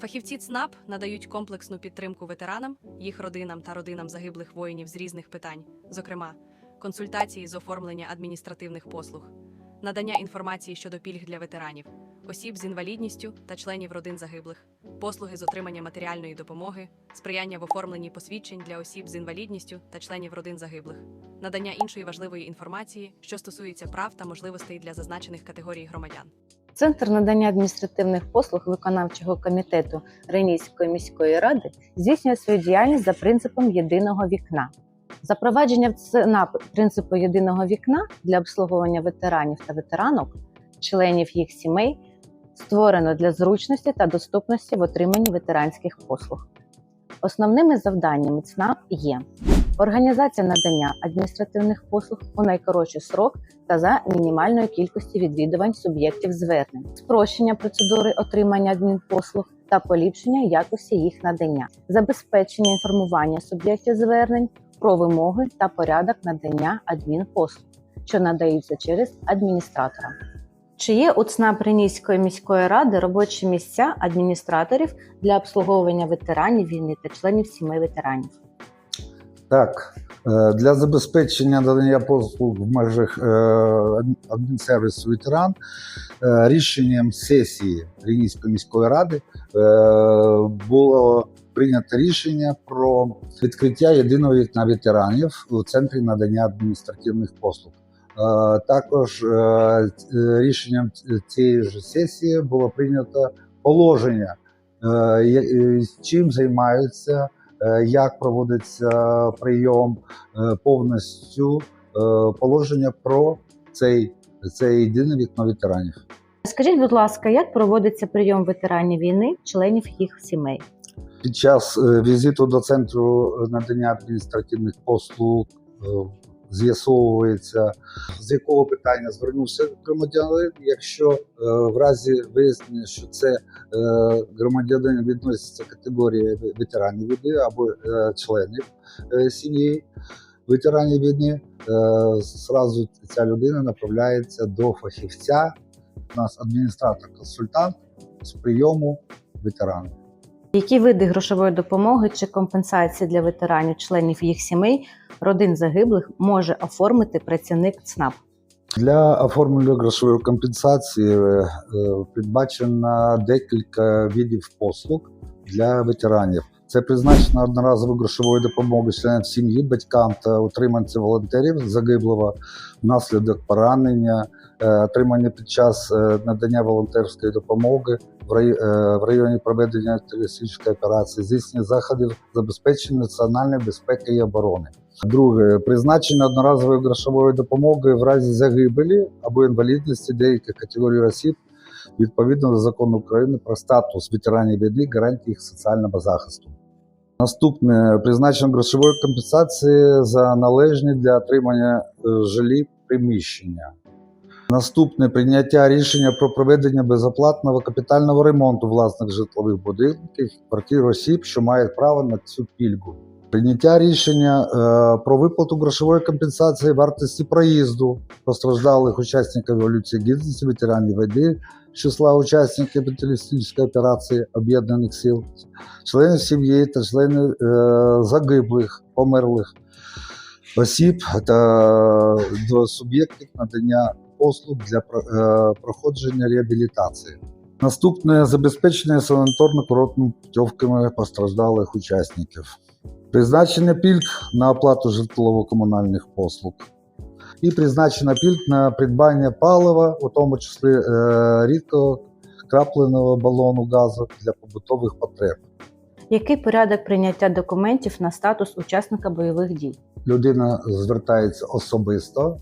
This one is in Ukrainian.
Фахівці ЦНАП надають комплексну підтримку ветеранам, їх родинам та родинам загиблих воїнів з різних питань, зокрема, консультації з оформлення адміністративних послуг, надання інформації щодо пільг для ветеранів, осіб з інвалідністю та членів родин загиблих, послуги з отримання матеріальної допомоги, сприяння в оформленні посвідчень для осіб з інвалідністю та членів родин загиблих, надання іншої важливої інформації, що стосується прав та можливостей для зазначених категорій громадян. Центр надання адміністративних послуг виконавчого комітету Ренійської міської ради здійснює свою діяльність за принципом єдиного вікна. Запровадження ЦНАП принципу єдиного вікна для обслуговування ветеранів та ветеранок, членів їх сімей, створено для зручності та доступності в отриманні ветеранських послуг. Основними завданнями ЦНАП є організація надання адміністративних послуг у найкоротший срок та за мінімальної кількості відвідувань суб'єктів звернень, спрощення процедури отримання адмінпослуг та поліпшення якості їх надання, забезпечення інформування суб'єктів звернень про вимоги та порядок надання адмінпослуг, що надаються через адміністратора. Чи є у Ренійської міської ради робочі місця адміністраторів для обслуговування ветеранів війни та членів сімей ветеранів? Так, е, для забезпечення надання послуг в межах е, адмінсервісу ветеран е, рішенням сесії Рівненської міської ради було прийнято рішення про відкриття єдиного вікна ветеранів у центрі надання адміністративних послуг. Також рішенням цієї ж сесії було прийнято положення, чим займаються як проводиться прийом, е, повністю е, положення про цей, це єдине вікно ветеранів. Скажіть, будь ласка, як проводиться прийом ветеранів війни, членів їх сімей? Під час е, візиту до центру надання адміністративних послуг е, з'ясовується, з якого питання звернувся громадянин. Якщо е, в разі вияснення, що це е, громадянин відноситься категорії ветеранів війни або е, членів сім'ї ветеранів війни, зразу ця людина направляється до фахівця, у нас адміністратор-консультант з прийому ветеранів. Які види грошової допомоги чи компенсації для ветеранів, членів їх сімей, родин загиблих може оформити працівник ЦНАП? Для оформлення грошової компенсації е, е, передбачено декілька видів послуг для ветеранів. Це призначена одноразова грошової допомоги членам сім'ї, батькам та утриманцям волонтерів загиблого внаслідок поранення, е, отримання під час е, надання волонтерської допомоги в е, в районі проведення терористичної операції, здійснення заходів забезпечення національної безпеки і оборони. Друге призначення одноразової грошової допомоги в разі загибелі або інвалідності деяких категорій осіб відповідно до закону України про статус ветеранів війни, гарантії їх соціального захисту. Наступне призначення грошової компенсації за належні для отримання е, жилі приміщення. Наступне прийняття рішення про проведення безоплатного капітального ремонту власних житлових будинків, квартир осіб, що мають право на цю пільгу. Прийняття рішення е, про виплату грошової компенсації вартості проїзду постраждалих учасників Революції Гідності, ветеранів війни, числа учасників антитерористичної операції Об'єднаних сил, членів сім'ї та членів е, загиблих, померлих осіб та до суб'єктів надання послуг для е, проходження реабілітації. Наступне забезпечення санаторно-курортними путівками постраждалих учасників. Призначення пільг на оплату житлово-комунальних послуг і призначена пільг на придбання палива, у тому числі е, рідкого крапленого балону газу для побутових потреб. Який порядок прийняття документів на статус учасника бойових дій? Людина звертається особисто